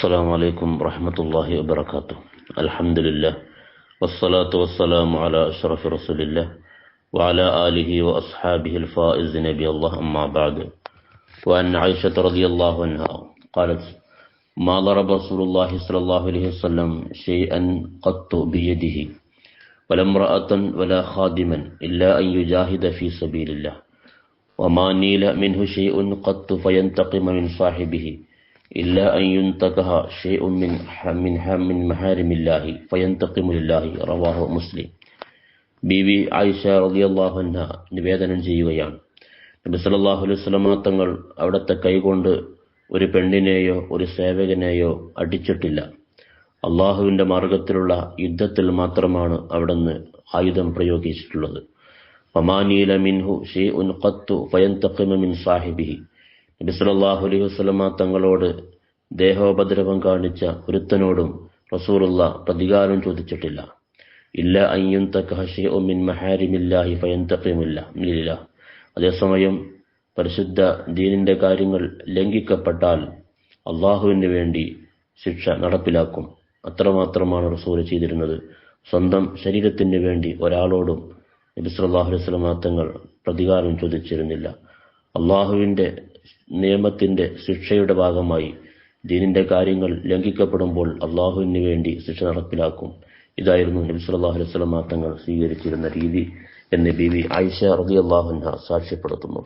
السلام عليكم ورحمة الله وبركاته. الحمد لله والصلاة والسلام على أشرف رسول الله وعلى آله وأصحابه الفائز نبي الله أما بعد. وأن عائشة رضي الله عنها قالت ما ضرب رسول الله صلى الله عليه وسلم شيئا قط بيده ولا امرأة ولا خادما إلا أن يجاهد في سبيل الله وما نيل منه شيء قط فينتقم من صاحبه إلا أن ينتكه شيء من من من محارم الله فينتقم لله رواه مسلم ബീവി ആയിഷ റളിയല്ലാഹു അൻഹ നിവേദനം ചെയ്യുകയാണ് നബി സല്ലല്ലാഹു അലൈഹി വസല്ലമ തങ്ങൾ അവിടുത്തെ കൈകൊണ്ട് ഒരു പെണ്ണിനെയോ ഒരു സേവകനെയോ അടിച്ചിട്ടില്ല അള്ളാഹുവിന്റെ മാർഗത്തിലുള്ള യുദ്ധത്തിൽ മാത്രമാണ് അവിടുന്ന് ആയുധം പ്രയോഗിച്ചിട്ടുള്ളത് ഒമാനീല മിൻഹു ഷെയ്ഉൻ ഖത്തു ഫയന്തഖിമ മിൻ സാഹിബിഹി നബി സല്ലല്ലാഹു അലൈഹി വസ്ലമ തങ്ങളോട് ദേഹോപദ്രവം കാണിച്ച ഒരുത്തനോടും റസൂറുള്ള പ്രതികാരം ചോദിച്ചിട്ടില്ല. ഇല്ല അയ്യും അയ്യുൻ ഒമിൻ മഹാരിമില്ലാഹി ഫയന്തഖിമില്ല. ഇല്ല അതേസമയം പരിശുദ്ധ ദീനിന്റെ കാര്യങ്ങൾ ലംഘിക്കപ്പെട്ടാൽ അള്ളാഹുവിന് വേണ്ടി ശിക്ഷ നടപ്പിലാക്കും. അത്രമാത്രമാണ് റസൂൽ ചെയ്തിരുന്നത്. സ്വന്തം ശരീരത്തിന് വേണ്ടി ഒരാളോടും നബി സല്ലല്ലാഹു അലൈഹി വസല്ലമ തങ്ങൾ പ്രതികാരം ചോദിച്ചിരുന്നില്ല. അള്ളാഹുവിന്റെ നിയമത്തിന്റെ ശിക്ഷയുടെ ഭാഗമായി ദീനിന്റെ കാര്യങ്ങൾ ലംഘിക്കപ്പെടുമ്പോൾ അള്ളാഹുവിന് വേണ്ടി ശിക്ഷ നടപ്പിലാക്കും. ഇതായിരുന്നു നബി സല്ലല്ലാഹു അലൈഹി സ്വലം തങ്ങൾ സ്വീകരിച്ചിരുന്ന രീതി എന്ന് ബി വി ആയിഷ റബി അള്ളാഹുന്ന സാക്ഷ്യപ്പെടുത്തുന്നു.